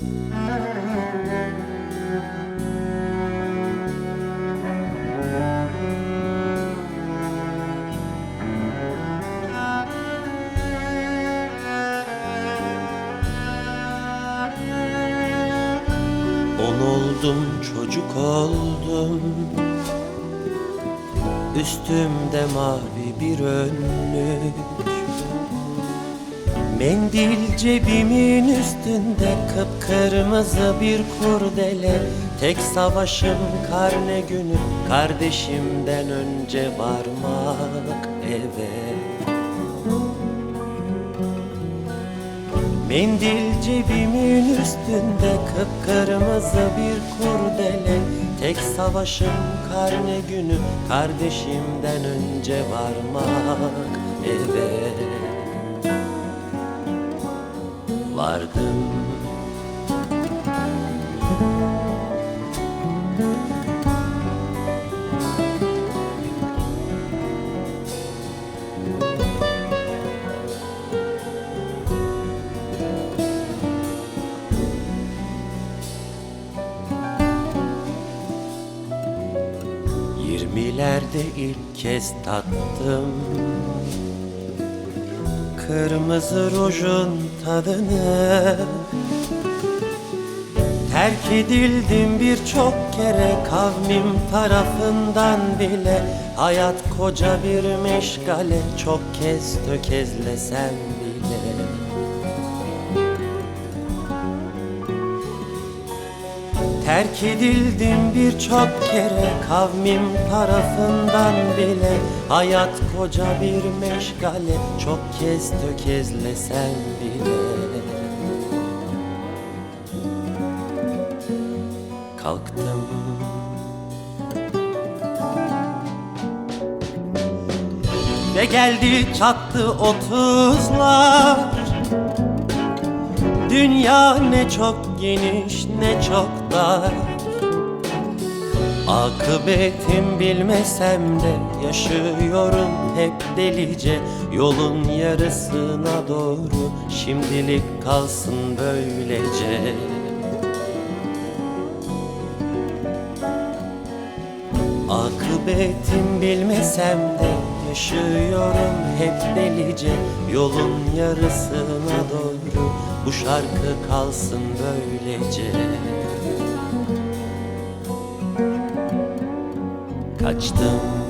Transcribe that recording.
On oldum çocuk oldum. Üstümde mavi bir önlük. Mendil cebimin üstünde kıpkırmızı bir kurdele. Tek savaşım karne günü kardeşimden önce varmak eve Mendil cebimin üstünde kıpkırmızı bir kurdele. Tek savaşım karne günü kardeşimden önce varmak eve Vardım Yirmilerde ilk kez tattım. Kırmızı rujun tadını. Terk edildim birçok kere kavmim tarafından bile. Hayat koca bir meşgale çok kez tökezlesem Terk edildim birçok kere kavmim tarafından bile. Hayat koca bir meşgale çok kez tökezlesen bile. Kalktım. Ve geldi çattı otuzlar Dünya ne çok geniş ne çok dar. Akıbetim bilmesem de yaşıyorum hep delice. Yolun yarısına doğru şimdilik kalsın böylece. Akıbetim bilmesem de yaşıyorum hep delice. Yolun yarısına doğru bu şarkı kalsın böylece. Kaçtım